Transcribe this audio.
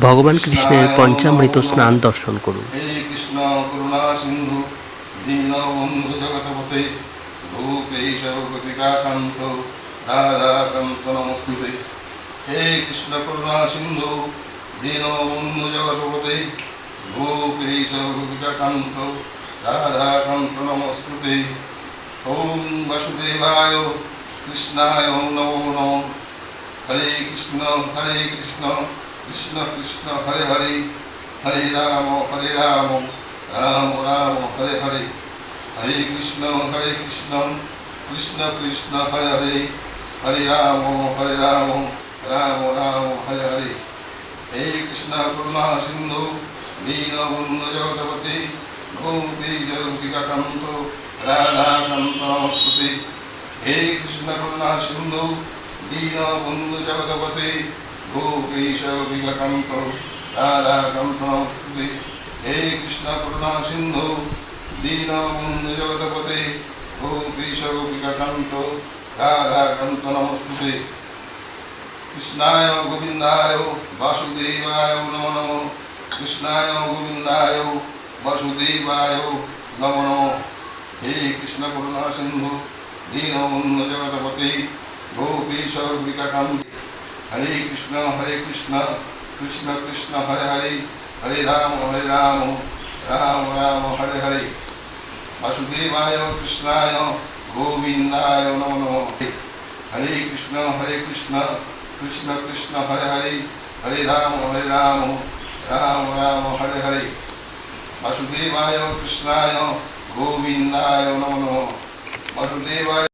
ভগবান কৃষ্ণের পঞ্চামৃত স্নান দর্শন করুন। কৃষ্ণ সিন্ধু হে কৃষ্ণ সিন্ধু কৃষ্ণায় নমো নমঃ। হরে কৃষ্ণ হরে কৃষ্ণ। কৃষ্ণ, হরে হরে হরে রাম হরে রাম রাম রাম, হরে হরে। হরে কৃষ্ণ হরে কৃষ্ণ কৃষ্ণ কৃষ্ণ, হরে হরে। হরে রাম হরে রাম রাম রাম, হরে হরে। হে কৃষ্ণ, করুণা, সিন্ধু, দীন, বন্ধু, জগৎপতি গোপী জগৎকান্ত রাধাকান্ত নমস্তুতে হে কৃষ্ণ, করুণা, সিন্ধু, দীন, বন্ধু জগৎপতি রাধাকান্ত নমস্তুতে হে কৃষ্ণ করুণা সিন্ধু দীন বন্ধু জগৎপতি গোপীশ বিকাকান্ত রাধাকান্ত নমস্তুতে। কৃষ্ণায় গোবিন্দায় বাসুদেবায় নমো নমঃ। কৃষ্ণায় গোবিন্দায় বাসুদেবায় নমো নমঃ। হরে কৃষ্ণ হরে কৃষ্ণ কৃষ্ণ কৃষ্ণ, হরে হরে হরে রাম হরে রাম রাম রাম, হরে হরে। বাসুদেবায় কৃষ্ণায় গোবিন্দায় নমো নমঃ। হরে কৃষ্ণ হরে কৃষ্ণ কৃষ্ণ কৃষ্ণ, হরে হরে হরে রাম হরে রাম রাম রাম, হরে হরে। বাসুদেবায় কৃষ্ণায় গোবিন্দায় নমো নমঃ। বাসুদেবায়